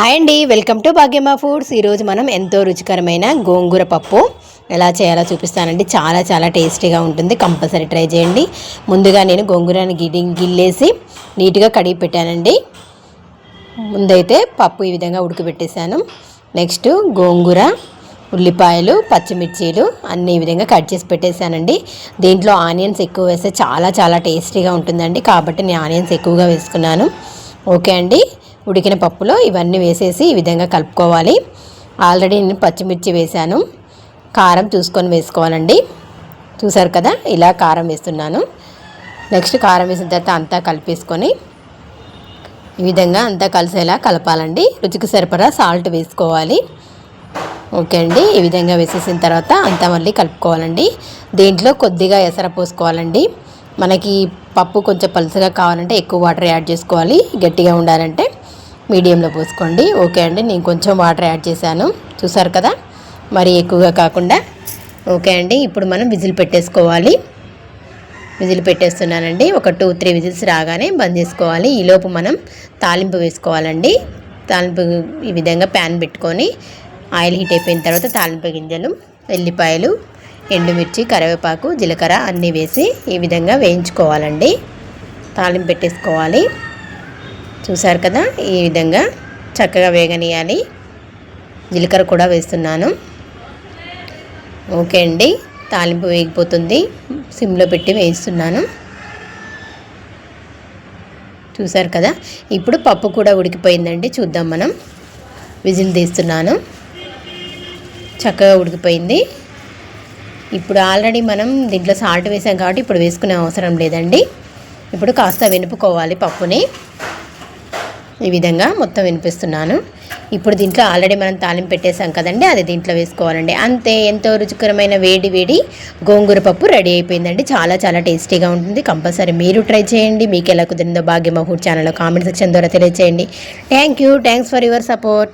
Hi అండి welcome to భాగ్యమా foods. ఈరోజు మనం ఎంతో రుచికరమైన గోంగూర పప్పు ఎలా చేయాలో చూపిస్తానండి. చాలా చాలా టేస్టీగా ఉంటుంది. కంపల్సరీ ట్రై చేయండి. ముందుగా నేను గోంగూరని గిడి గిల్లేసి నీట్గా కడిగి పెట్టానండి. ముందైతే పప్పు ఈ విధంగా ఉడకబెట్టేశాను నెక్స్ట్ గోంగూర ఉల్లిపాయలు పచ్చిమిర్చీలు అన్ని ఈ విధంగా కట్ చేసి పెట్టేశానండి. దీంట్లో ఆనియన్స్ ఎక్కువ వేస్తే చాలా చాలా టేస్టీగా ఉంటుందండి. కాబట్టి నేను ఆనియన్స్ ఎక్కువగా వేసుకున్నాను. ఓకే అండి. ఉడికిన పప్పులో ఇవన్నీ వేసేసి ఈ విధంగా కలుపుకోవాలి. ఆల్రెడీ నేను పచ్చిమిర్చి వేశాను. కారం చూసుకొని వేసుకోవాలండి. చూసారు కదా ఇలా కారం వేస్తున్నాను. నెక్స్ట్ కారం వేసిన తర్వాత అంతా కలిపేసుకొని ఈ విధంగా అంతా కలిసేలా కలపాలండి. రుచికి సరిపడా సాల్ట్ వేసుకోవాలి. ఓకే అండి ఈ విధంగా వేసేసిన తర్వాత అంతా మళ్ళీ కలుపుకోవాలండి. దీంట్లో కొద్దిగా ఎసర పోసుకోవాలండి. మనకి పప్పు కొంచెం పలుసగా కావాలంటే ఎక్కువ వాటర్ యాడ్ చేసుకోవాలి. గట్టిగా ఉండాలంటే మీడియంలో పోసుకోండి. ఓకే అండి నేను కొంచెం వాటర్ యాడ్ చేశాను. చూసారు కదా? మరి ఎక్కువగా కాకుండా. ఓకే అండి ఇప్పుడు మనం విజిల్ పెట్టేసుకోవాలి. విజిల్ పెట్టేస్తున్నానండి. ఒక టూ త్రీ విజిల్స్ రాగానే బంద్ చేసుకోవాలి. ఈలోపు మనం తాలింపు వేసుకోవాలండి. తాలింపు ఈ విధంగా ప్యాన్ పెట్టుకొని ఆయిల్ హీట్ అయిపోయిన తర్వాత తాలింపు గింజలు ఎల్లిపాయలు ఎండుమిర్చి కరివేపాకు జీలకర్ర అన్నీ వేసి ఈ విధంగా వేయించుకోవాలండి. తాలింపు పెట్టేసుకోవాలి. చూసారు కదా? ఈ విధంగా చక్కగా వేగనీయాలి. జీలకర్ర కూడా వేస్తున్నాను. ఓకే అండి. తాలింపు వేగిపోతుంది. సిమ్లో పెట్టి వేయిస్తున్నాను. చూసారు కదా? ఇప్పుడు పప్పు కూడా ఉడికిపోయిందండి. చూద్దాం మనం. విజిల్ తీస్తున్నాను. చక్కగా ఉడికిపోయింది. ఇప్పుడు ఆల్రెడీ మనం దీంట్లో సాల్ట్ వేసాం కాబట్టి ఇప్పుడు వేసుకునే అవసరం లేదండి. ఇప్పుడు కాస్త వెనుపుకోవాలి పప్పుని. ఈ విధంగా మొత్తం వినిపిస్తున్నాను. ఇప్పుడు దీంట్లో ఆల్రెడీ మనం తాలింపు పెట్టేసాం కదండి అది దీంట్లో వేసుకోవాలండి. అంతే ఎంతో రుచికరమైన వేడి వేడి గోంగూర పప్పు రెడీ అయిపోయిందండి. చాలా చాలా టేస్టీగా ఉంటుంది. కంపల్సరీ మీరు ట్రై చేయండి. మీకు ఎలా కుదిరిందో భాగ్యమహూర్ ఛానల్లో కామెంట్ సెక్షన్ ద్వారా తెలియజేయండి thank you thanks for your support